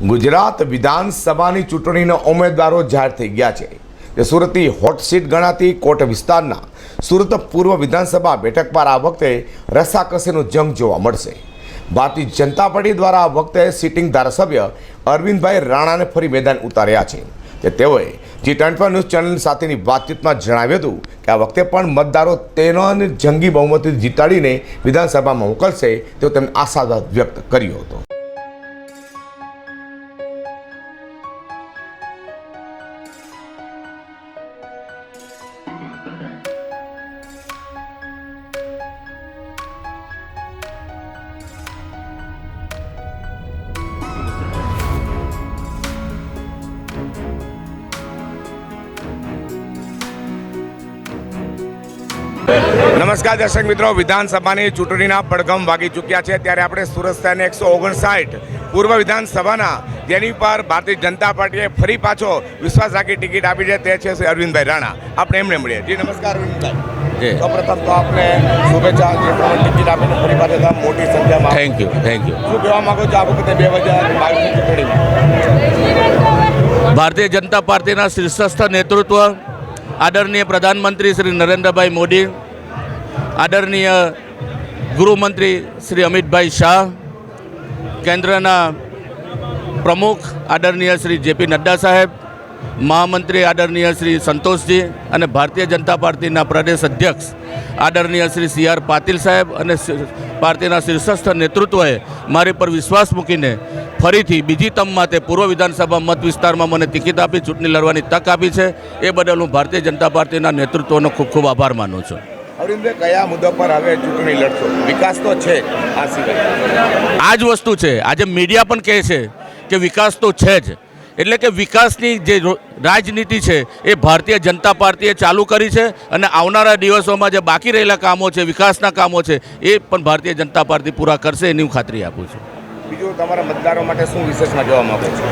ગુજરાત વિધાનસભાની ચૂંટણીના ઉમેદવારો જાહેર થઈ ગયા છે. તે સુરતની હોટ સીટ ગણાતી કોટ વિસ્તારના સુરત પૂર્વ વિધાનસભા બેઠક પર આ વખતે રસાકસીનો જંગ જોવા મળશે. ભારતીય જનતા પાર્ટી દ્વારા આ વખતે સિટિંગ ધારાસભ્ય અરવિંદભાઈ રાણાને ફરી મેદાન ઉતાર્યા છે. તે તેઓએ જી ટ્વેન્ટી ન્યૂઝ ચેનલ સાથેની વાતચીતમાં જણાવ્યું હતું કે આ વખતે પણ મતદારો તેનો જંગી બહુમતી જીતાડીને વિધાનસભામાં મોકલશે તેવો તેમણે આશાવાદ વ્યક્ત કર્યો હતો. નમસ્કાર દર્શક મિત્રો વિધાનસભાની ચૂંટણીના પડઘમ વાગી ચૂક્યા છે. ત્યારે આપણે સુરત શહેરને એકસો ઓગણસાઠ પૂર્વ વિધાનસભાના જેની પર ભારતીય જનતા પાર્ટીએ ફરી પાછો વિશ્વાસ રાખી ટિકિટ આપી છે. તે છે શ્રી અરવિંદભાઈ રાણા. આપણે એમને મળીએ. જી નમસ્કાર અરવિંદભાઈ. સૌપ્રથમ તો આપને શુભેચ્છા જે ટિકિટ આપીને ફરી પાછો મોટી સંખ્યામાં. થેન્ક યુ થેન્ક યુ શું કહેવા માંગો છો આ વખતે બે હજાર બાવીસની ચૂંટણીમાં? ભારતીય જનતા પાર્ટીના શીર્ષસ્થ નેતૃત્વ આદરણીય પ્રધાનમંત્રી શ્રી નરેન્દ્રભાઈ મોદી આદરણીય ગૃહમંત્રી શ્રી અમિતભાઈ શાહ, કેન્દ્રના પ્રમુખ આદરણીય શ્રી જેપી નડ્ડા સાહેબ, મહામંત્રી આદરણીય શ્રી સંતોષજી અને ભારતીય જનતા પાર્ટીના પ્રદેશ અધ્યક્ષ આદરણીય શ્રી સી આર પાટીલ સાહેબ અને પાર્ટીના શીર્ષસ્થ નેતૃત્વએ મારી પર વિશ્વાસ મૂકીને ફરીથી બીજી તમ માટે પૂર્વ વિધાનસભા મત વિસ્તારમાં મને ટિકિટ આપી ચૂંટણી લડવાની તક આપી છે. એ બદલ હું ભારતીય જનતા પાર્ટીના નેતૃત્વનો ખૂબ ખૂબ આભાર માનું છું. અરવિંદભાઈ કયા મુદ્દા પર હવે ચૂંટણી લડશો? વિકાસ તો છે આ સિવાય. આ જ વસ્તુ છે. આજે મીડિયા પણ કહે છે કે વિકાસ તો છે જ. એટલે કે વિકાસની જે રાજનીતિ છે એ ભારતીય જનતા પાર્ટીએ ચાલુ કરી છે અને આવનારા દિવસોમાં જે બાકી રહેલા કામો છે વિકાસના કામો છે એ પણ ભારતીય જનતા પાર્ટી પૂરા કરશે એની હું ખાતરી આપું છું. બીજું તમારા મતદારો માટે શું વિશેષમાં જોવા માંગો છો?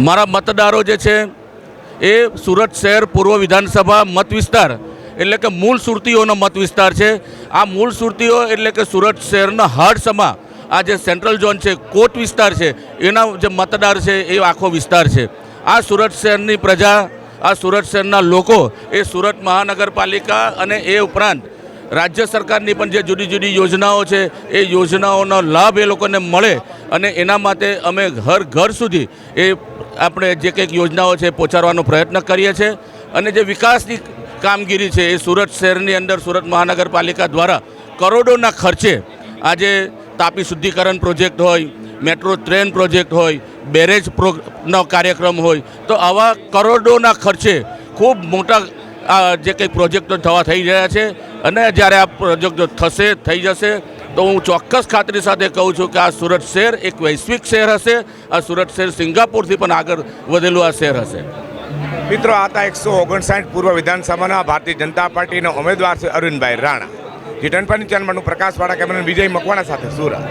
મારા મતદારો જે છે એ સુરત શહેર પૂર્વ વિધાનસભા મત વિસ્તાર એટલે કે મૂળ સુરતીઓનો મત વિસ્તાર છે. આ મૂળ સુરતીઓ એટલે કે સુરત શહેરના હાર્ડસમાં આ જે સેન્ટ્રલ ઝોન છે, કોટ વિસ્તાર છે, એના જે મતદાર છે એ આખો વિસ્તાર છે. આ સુરત શહેરની પ્રજા, આ સુરત શહેરના લોકો એ સુરત મહાનગરપાલિકા અને એ ઉપરાંત રાજ્ય સરકારની પણ જે જુદી જુદી યોજનાઓ છે, એ યોજનાઓનો લાભ એ લોકોને મળે અને એના માટે અમે ઘર ઘર સુધી એ આપણે જે કંઈક યોજનાઓ છે પહોંચાડવાનો પ્રયત્ન કરીએ છીએ. અને જે વિકાસની કામગીરી છે એ સુરત શહેરની અંદર, સુરત મહાનગરપાલિકા દ્વારા કરોડોના ખર્ચે આજે તાપી શુદ્ધિકરણ પ્રોજેક્ટ હોય, મેટ્રો ટ્રેન પ્રોજેક્ટ હોય, બેરેજ પ્રો, નો કાર્યક્રમ હોય, તો આવા કરોડોના ખર્ચે ખૂબ મોટા જે કંઈ પ્રોજેક્ટો થવા થઈ રહ્યા છે અને જ્યારે આ પ્રોજેક્ટો થશે, થઈ જશે, તો હું ચોક્કસ ખાતરી સાથે કહું છું કે આ સુરત શહેર એક વૈશ્વિક શહેર હશે, આ સુરત શહેર સિંગાપુરથી પણ આગળ વધેલું આ શહેર હશે. મિત્રો, આ હતા એકસો ઓગણસાઠ પૂર્વ વિધાનસભાના ભારતીય જનતા પાર્ટીના ઉમેદવાર છે અરવિંદભાઈ રાણા. જી ટનપાની ચેનલનું પ્રકાશ વાળા કેમેરા વિજય મકવાણા સાથે સુરત.